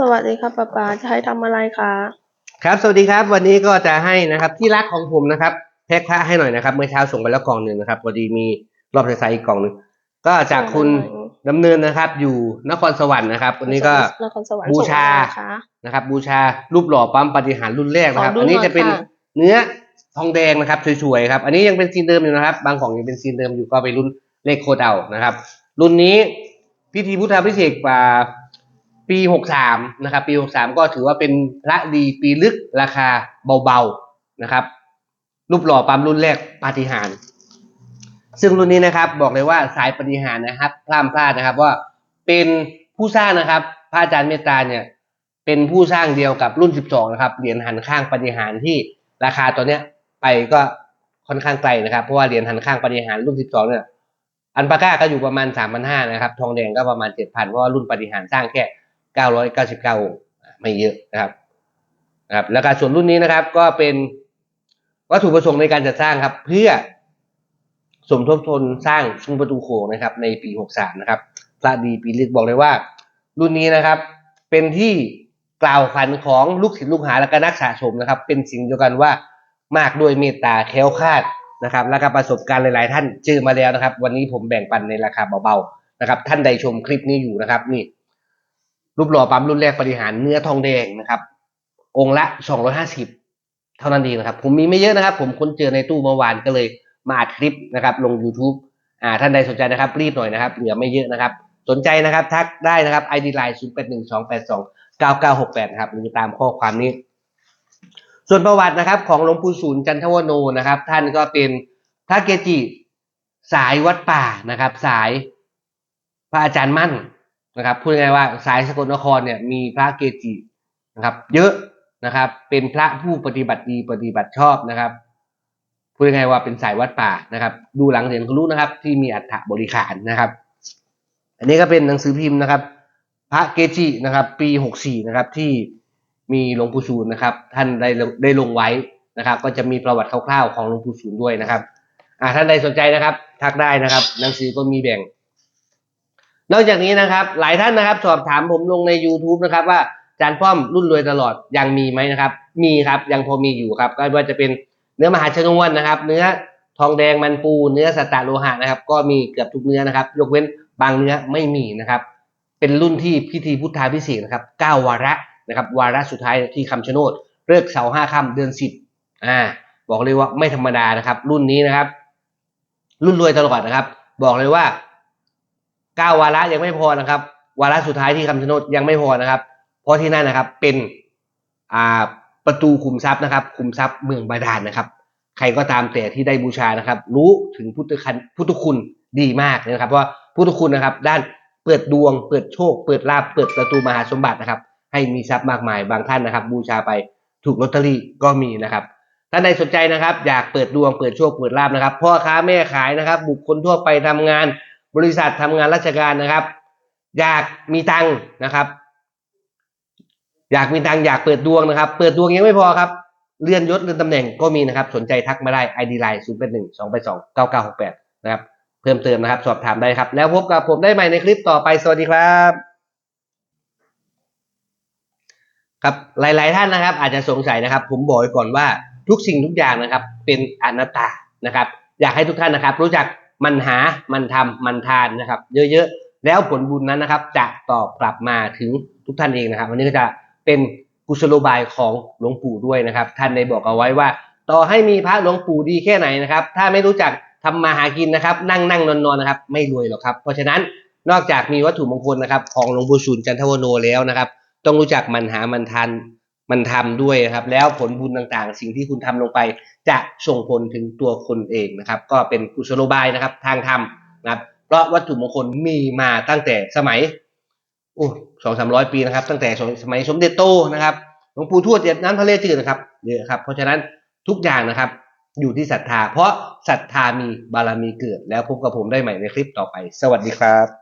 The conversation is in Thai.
สวัสดีครับป๊าป๊าจะให้ทำอะไรคะครับ สวัสดีครับ วันนี้ก็จะให้นะครับที่รักของผมนะครับแพ็คพระให้หน่อยนะครับ เมื่อเช้าส่งไปแล้วกล่องหนึ่งนะครับพอดีมีรอบสายๆอีกกล่องหนึ่งก็จากคุณดำเนินนะครับ อยู่นครสวรรค์นะครับวันนี้ก็นครสวรรค์บูชาส่งมนะคะนะครับ บูชารูปหล่อปั๊มปาฏิหารย์รุ่นแรกนะครับขอดูอันนี้หน่อยจะเป็นค่ะเนื้อทองแดงนะครับสวยๆครับ อันนี้ยังเป็นซีนเดิมอยู่นะครับ บางกล่องยังเป็นซีนเดิมอยู่ก็ไปรุ่นเลขโคดเอานะครับ รุ่นนี้พิธีพุทธาพิเศษกป่า ปีหกสามนะครับ ปีหกสามก็ถือว่าเป็นพระดีปีลึกราคาเบาๆนะครับ รูปหล่อปั๊มรุ่นแรกปาฏิหาริย์ซึ่งรุ่นนี้นะครับบอกเลยว่าสายปฏิหารนะครับพลาดพลาดนะครับว่าเป็นผู้สร้างนะครับ พระอาจารย์เมตตาเนี่ยเป็นผู้สร้างเดียวกับรุ่น 12 นะครับเหรียญหันข้างปฏิหารที่ราคาตัวเนี้ยไปก็ค่อนข้างไกลนะครับ เพราะว่าเหรียญหันข้างปฏิหารรุ่น 12 เนี่ยอันปาก้าก็อยู่ประมาณ 3,500 นะครับ ทองแดงก็ประมาณ 7,000 เพราะว่ารุ่นปฏิหารสร้างแค่ 999 องค์ไม่เยอะนะครับนะครับ แล้วก็ส่วนรุ่นนี้นะครับ ก็เป็นวัตถุประสงค์ในการจัดสร้างครับ เพื่อสมทบทุนสร้างซุ้มประตูโขงนะครับ ในปี 63 นะครับพระดีปีลึกบอกเลยว่า รุ่นนี้นะครับ เป็นที่กล่าวขวัญของลูกศิษย์ลูกหาและก็นักสะสมนะครับ เป็นสิ่งเดียวกันว่ามากด้วยเมตตาแค้วคาดนะครับ และก็ประสบการณ์หลาย ๆ ท่านเจอมาแล้วนะครับ วันนี้ผมแบ่งปันในราคาเบา ๆ นะครับ ท่านใดชมคลิปนี้อยู่นะครับนี่ รูปหล่อปั๊มรุ่นแรกปฏิหารเนื้อทองแดงนะครับ องค์ละสองร้อยห้าสิบเท่านั้นเองนะครับ ผมมีไม่เยอะนะครับ ผมค้นเจอในตู้เมื่อวานก็เลยมาอัดคลิปนะครับ ลง YouTube อ่าท่านใดสนใจนะครับ รีบหน่อยนะครับเหลือไม่เยอะนะครับ สนใจนะครับ ทักได้นะครับ ID Line 0 8 1 2 8 2 9 9 6 8นะครับหรือตามข้อความนี้ ส่วนประวัตินะครับ ของหลวงปู่ศูนย์จันทวโนนะครับ ท่านก็เป็นพระเกจิสายวัดป่านะครับ สายพระอาจารย์มั่น นะครับพูดง่ายว่าสายสกลนครเนี่ยมีพระเกจินะครับ เยอะนะครับ เป็นพระผู้ปฏิบัติดีปฏิบัติชอบนะครับพูดง่ายว่าเป็นสายวัดป่านะครับ ดูหลังเหรียญครุนะครับ ที่มีอัฐบริขารนะครับ อันนี้ก็เป็นหนังสือพิมพ์นะครับ พระเกจินะครับ ปีหกสี่นะครับที่มีหลวงปู่ศูนย์นะครับ ท่านได้ได้ลงไว้นะครับ ก็จะมีประวัติคร่าวๆของหลวงปู่ศูนย์ด้วยนะครับอ่าท่านใดสนใจนะครับ ทักได้นะครับ หนังสือก็มีแบ่ง นอกจากนี้นะครับ หลายท่านนะครับ สอบถามผมลงใน YouTube นะครับ ว่าจานป้อมรุ่นรวยตลอดยังมีไหมนะครับ มีครับยังพอมีอยู่ครับก็ว่าจะเป็นเนื้อมหาชนวนนะครับ เนื้อทองแดงมันปูเนื้อสตาโลหะนะครับ ก็มีเกือบทุกเนื้อนะครับ ยกเว้นบางเนื้อไม่มีนะครับ เป็นรุ่นที่พิธีพุทธาพิเศษนะครับเก้าวาระนะครับ วาระสุดท้ายที่คำชะโนดเลิกเสาห้าค่ำเดือนสิบอ่า บอกเลยว่าไม่ธรรมดานะครับ รุ่นนี้นะครับ รุ่นรวยตลอดนะครับ บอกเลยว่า เก้าวาระยังไม่พอนะครับ วาระสุดท้ายที่คำชะโนดยังไม่พอนะครับ เพราะที่นั่นนะครับเป็นอ่าประตูขุมทรัพย์นะครับขุมทรัพย์เมืองบาดาลนะครับ ใครก็ตามแต่ที่ได้บูชานะครับ รู้ถึงพุทธคันพุทธคุณดีมากนะครับเพราะพุทธคุณนะครับ ด้านเปิดดวง เปิดโชค เปิดลาภเปิดประตูมหาสมบัตินะครับ ให้มีทรัพย์มากมายบางท่านนะครับ บูชาไปถูกลอตเตอรี่ก็มีนะครับท่านใดสนใจนะครับ อยากเปิดดวงเปิดโชคเปิดลาภนะครับพ่อค้าแม่ขายนะครับ บุคคลทั่วไปทำงาน บริษัททำงานราชการนะครับ อยากมีตังค์นะครับ อยากมีตังค์อยากเปิดดวงนะครับ เปิดดวงยังไม่พอครับ เลื่อนยศเลื่อนตำแหน่งก็มีนะครับ สนใจทักมาได้ ID Line 0 8 1 2 8 2 9 9 6 8 นะครับ เพิ่มเติมนะครับ สอบถามได้ครับ แล้วพบกับผมได้ใหม่ในคลิปต่อไป สวัสดีครับครับหลาย ๆ ท่านนะครับ อาจจะสงสัยนะครับ ผมบอกไว้ก่อนว่าทุกสิ่งทุกอย่างนะครับ เป็นอนัตตานะครับ อยากให้ทุกท่านนะครับ รู้จัก มันหามันทำมันทานนะครับ เยอะๆแล้วผลบุญนั้นนะครับ จะตอบกลับมาถึงทุกท่านเองนะครับวันนี้ก็จะเป็นกุศโลบายของหลวงปู่ด้วยนะครับ ท่านได้บอกเอาไว้ว่า ต่อให้มีพระหลวงปู่ดีแค่ไหนนะครับ ถ้าไม่รู้จักทำมาหากินนะครับ นั่งนั่งนอนนอนนะครับ ไม่รวยหรอกครับ เพราะฉะนั้นนอกจากมีวัตถุมงคลนะครับ ของหลวงปู่ศูนย์จันทวโนแล้วนะครับ ต้องรู้จักมันหามันทัน มันทำด้วยนะครับ แล้วผลบุญต่างๆ สิ่งที่คุณทำลงไป จะส่งผลถึงตัวคนเองนะครับ ก็เป็นกุศโลบายนะครับ ทางธรรมนะครับเพราะวัตถุมงคลมีมาตั้งแต่สมัยโอ้สองสามร้อยปีนะครับ ตั้งแต่สมัยสมเด็จโตนะครับหลวงปู่ทวดเจ็ดน้ำทะเลจืดนะครับเยอะครับ เพราะฉะนั้นทุกอย่างนะครับอยู่ที่ศรัทธา เพราะศรัทธามีบารมีเกิด แล้วพบกับผมได้ใหม่ในคลิปต่อไป สวัสดีครับ